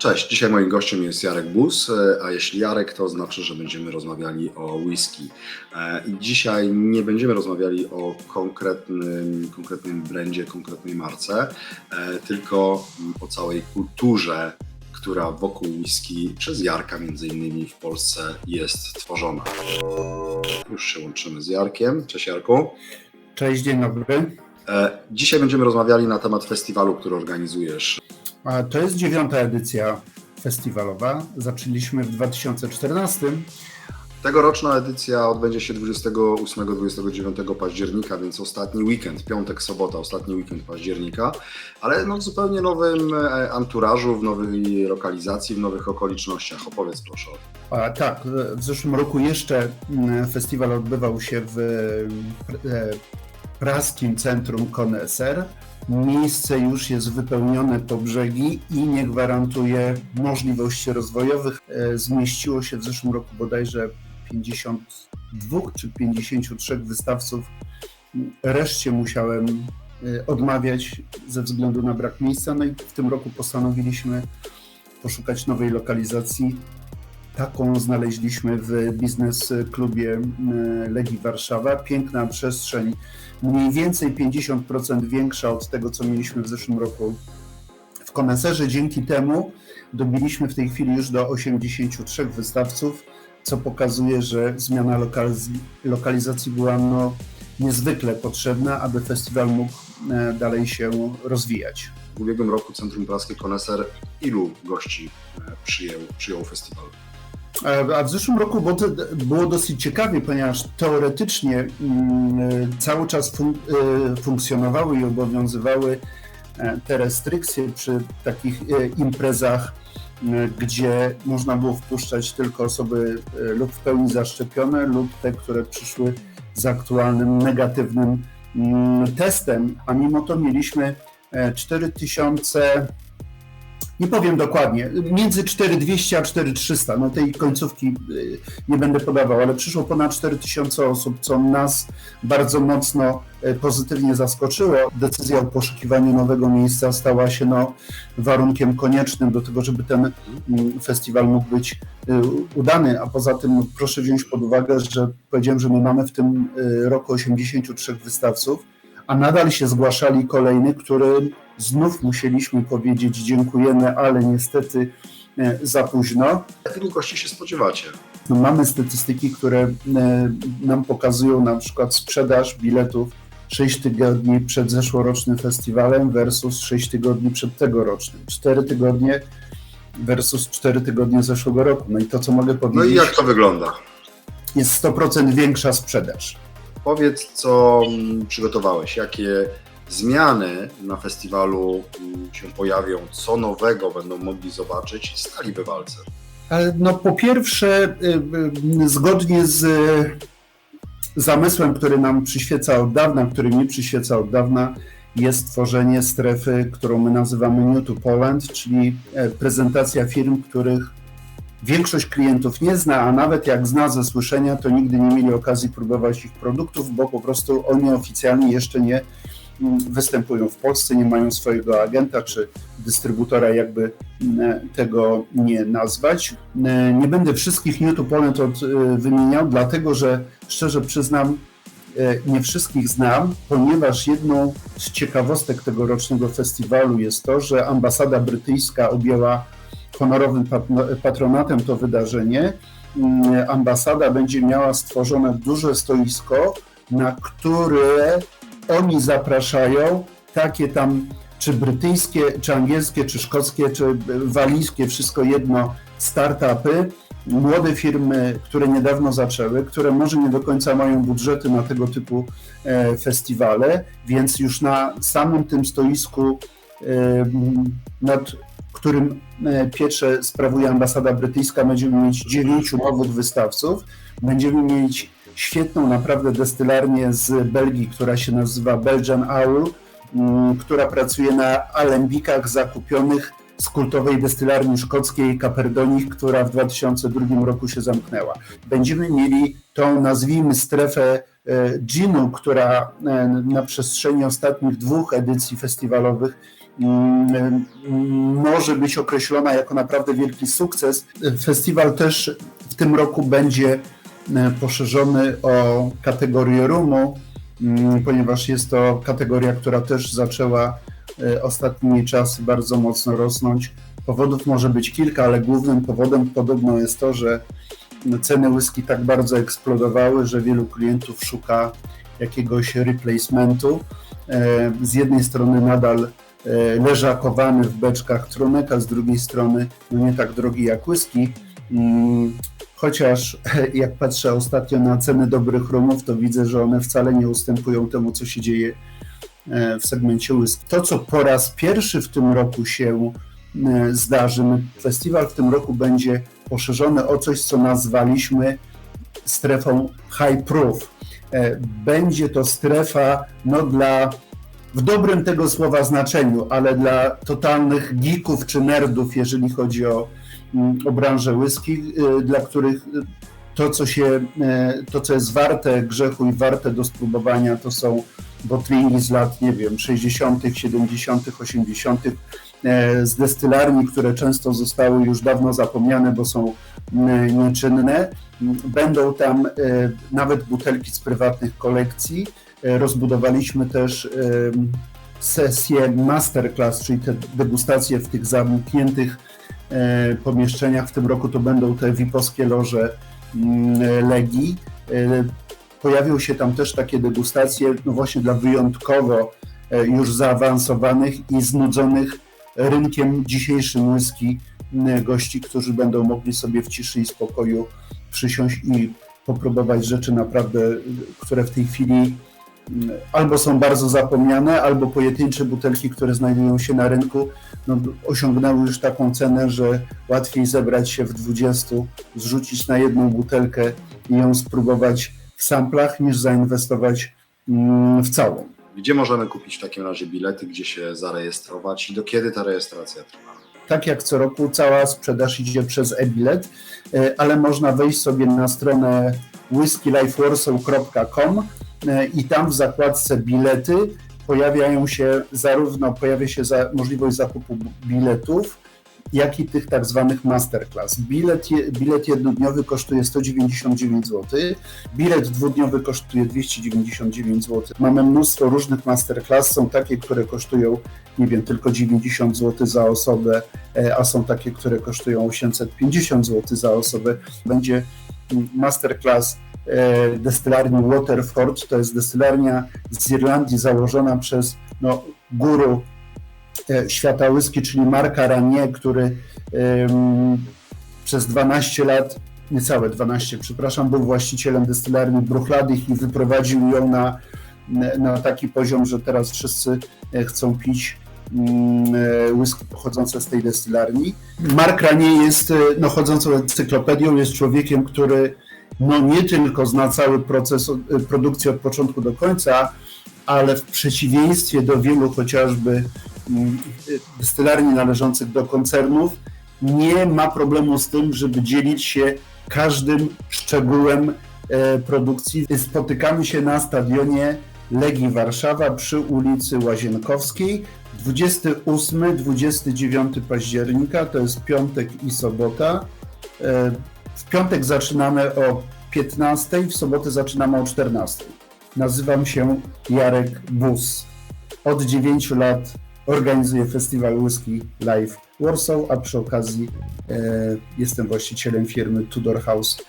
Cześć, dzisiaj moim gościem jest Jarek Bus, e, a jeśli Jarek, to znaczy, że będziemy rozmawiali o whisky. E, I dzisiaj nie będziemy rozmawiali o konkretnym, konkretnym brandzie, konkretnej marce, e, tylko o całej kulturze, która wokół whisky przez Jarka między innymi w Polsce jest tworzona. Już się łączymy z Jarkiem. Cześć Jarku. Cześć, dzień dobry. Dzisiaj będziemy rozmawiali na temat festiwalu, który organizujesz. A To jest dziewiąta edycja festiwalowa. Zaczęliśmy w 2014. Tegoroczna edycja odbędzie się 28-29 października, więc ostatni weekend, piątek, sobota, ostatni weekend października, ale no w zupełnie nowym e, anturażu, w nowej lokalizacji, w nowych okolicznościach. Opowiedz proszę. A, tak, w zeszłym roku jeszcze mm, festiwal odbywał się w e, praskim centrum Koneser. Miejsce już jest wypełnione po brzegi i nie gwarantuje możliwości rozwojowych. E, Zmieściło się w zeszłym roku bodajże 52 czy 53 wystawców. Reszcie musiałem e, odmawiać ze względu na brak miejsca. No i w tym roku postanowiliśmy poszukać nowej lokalizacji. Taką znaleźliśmy w biznes klubie e, Legii Warszawa. Piękna przestrzeń, mniej więcej 50% większa od tego, co mieliśmy w zeszłym roku w koneserze. Dzięki temu dobiliśmy w tej chwili już do 83 wystawców, co pokazuje, że zmiana lokaliz- lokalizacji była no, niezwykle potrzebna, aby festiwal mógł e, dalej się rozwijać. W ubiegłym roku Centrum Praskie Koneser ilu gości e, przyjął, przyjął festiwal? E, A w zeszłym roku było, dosyć ciekawie, ponieważ teoretycznie mm, cały czas fun, e, funkcjonowały i obowiązywały e, te restrykcje przy takich e, imprezach, gdzie można było wpuszczać tylko osoby e, lub w pełni zaszczepione, lub te, które przyszły z aktualnym negatywnym mm, testem, a mimo to mieliśmy e, 4000 nie powiem dokładnie, między 4200 a 4300, no tej końcówki y, nie będę podawał, ale przyszło ponad 4000 osób, co nas bardzo mocno y, pozytywnie zaskoczyło. Decyzja o poszukiwaniu nowego miejsca stała się no, warunkiem koniecznym do tego, żeby ten mm, festiwal mógł być y, udany, a poza tym no, proszę wziąć pod uwagę, że powiedziałem, że my mamy w tym roku 83 wystawców, a nadal się zgłaszali kolejny, który znów musieliśmy powiedzieć dziękujemy, ale niestety e, za późno. Ilu gości się spodziewacie? No, mamy statystyki, które e, nam pokazują na przykład sprzedaż biletów 6 tygodni przed zeszłorocznym festiwalem versus 6 tygodni przed tegorocznym. 4 tygodnie versus 4 tygodnie zeszłego roku. No i to, co mogę No powiedzieć, i jak to wygląda? jest 100% większa sprzedaż. Powiedz, co mm, przygotowałeś, jakie zmiany na festiwalu mm, się pojawią, co nowego będą mogli zobaczyć stali bywalcy. No po pierwsze, y, y, zgodnie z y, zamysłem, który nam przyświeca od dawna, który mi przyświeca od dawna, jest tworzenie strefy, którą my nazywamy New to Poland, czyli e, prezentacja firm, których większość klientów nie zna, a nawet jak zna ze słyszenia, to nigdy nie mieli okazji próbować ich produktów, bo po prostu oni oficjalnie jeszcze nie występują w Polsce, nie mają swojego agenta czy dystrybutora, jakby tego nie nazwać. Nie będę wszystkich New to Poland od, e, wymieniał, dlatego że szczerze przyznam, e, nie wszystkich znam, ponieważ jedną z ciekawostek tegorocznego festiwalu jest to, że ambasada brytyjska objęła honorowym patronatem to wydarzenie. Ambasada będzie miała stworzone duże stoisko, na które oni zapraszają takie tam czy brytyjskie, czy angielskie, czy szkockie, czy walijskie, wszystko jedno, startupy, młode firmy, które niedawno zaczęły, które może nie do końca mają budżety na tego typu e, festiwale, więc już na samym tym stoisku, e, nad którym e, pieczę sprawuje ambasada brytyjska, będziemy mieć dziewięciu nowych wystawców. Będziemy mieć świetną naprawdę destylarnię z Belgii, która się nazywa Belgian Owl, mm, która pracuje na alembikach zakupionych z kultowej destylarni szkockiej Caperdonich, która w 2002 roku się zamknęła. Będziemy mieli tą, nazwijmy, strefę e, ginu, która e, na przestrzeni ostatnich dwóch edycji festiwalowych mm, może być określona jako naprawdę wielki sukces. Festiwal też w tym roku będzie e, poszerzony o kategorię rumu, mm, ponieważ jest to kategoria, która też zaczęła e, ostatnimi czasy bardzo mocno rosnąć. Powodów może być kilka, ale głównym powodem podobno jest to, że ceny whisky tak bardzo eksplodowały, że wielu klientów szuka jakiegoś replacementu. E, Z jednej strony nadal e, leżakowany w beczkach trunek, a z drugiej strony no nie tak drogi jak whisky. Chociaż jak patrzę ostatnio na ceny dobrych rumów, to widzę, że one wcale nie ustępują temu, co się dzieje e, w segmencie whisky. To, co po raz pierwszy w tym roku się e, zdarzy, festiwal w tym roku będzie poszerzony o coś, co nazwaliśmy strefą high proof. E, Będzie to strefa no, dla, w dobrym tego słowa znaczeniu, ale dla totalnych geeków czy nerdów, jeżeli chodzi o, o branżę whisky, y, dla których y, to co, się, e, to, co jest warte grzechu i warte do spróbowania, to są botlingi z lat, nie wiem, 60., 70., 80., e, z destylarni, które często zostały już dawno zapomniane, bo są m, nieczynne. Będą tam e, nawet butelki z prywatnych kolekcji. E, Rozbudowaliśmy też em, sesję masterclass, czyli te degustacje w tych zamkniętych e, pomieszczeniach. W tym roku to będą te VIP-owskie loże mm, Legii. E, Pojawią się tam też takie degustacje, no właśnie dla wyjątkowo e, już zaawansowanych i znudzonych rynkiem dzisiejszym whisky gości, którzy będą mogli sobie w ciszy i spokoju przysiąść i popróbować rzeczy naprawdę, które w tej chwili albo są bardzo zapomniane, albo pojedyncze butelki, które znajdują się na rynku, no, osiągnęły już taką cenę, że łatwiej zebrać się w 20, zrzucić na jedną butelkę i ją spróbować w samplach, niż zainwestować mm, w całą. Gdzie możemy kupić w takim razie bilety, gdzie się zarejestrować i do kiedy ta rejestracja trwa? Tak jak co roku, cała sprzedaż idzie przez e-bilet, e, ale można wejść sobie na stronę whiskylifewarsaw.com i tam w zakładce bilety pojawiają się zarówno pojawia się za, możliwość zakupu biletów, jak i tych tak zwanych masterclass. Bilet, bilet jednodniowy kosztuje 199 zł, bilet dwudniowy kosztuje 299 zł. Mamy mnóstwo różnych masterclass, są takie, które kosztują, nie wiem, tylko 90 zł za osobę, e, a są takie, które kosztują 850 zł za osobę. Będzie mm, masterclass e, destylarni Waterford, to jest destylarnia z Irlandii założona przez no, guru e, świata whisky, czyli Marka Ranier, który przez 12 lat, niecałe 12, przepraszam, był właścicielem destylarni Bruchladych i wyprowadził ją na, na taki poziom, że teraz wszyscy e, chcą pić mm, e, whisky pochodzące z tej destylarni. Mark Ranier jest e, no, chodzącą encyklopedią, jest człowiekiem, który no, nie tylko zna cały proces e, produkcji od początku do końca, ale w przeciwieństwie do wielu chociażby mm, destylarni należących do koncernów, nie ma problemu z tym, żeby dzielić się każdym szczegółem e, produkcji. Spotykamy się na stadionie Legii Warszawa przy ulicy Łazienkowskiej 28-29 października, to jest piątek i sobota. W piątek zaczynamy o 15, w sobotę zaczynamy o 14. Nazywam się Jarek Bus. Od 9 lat organizuję festiwal Whisky Live Warsaw, a przy okazji e, jestem właścicielem firmy Tudor House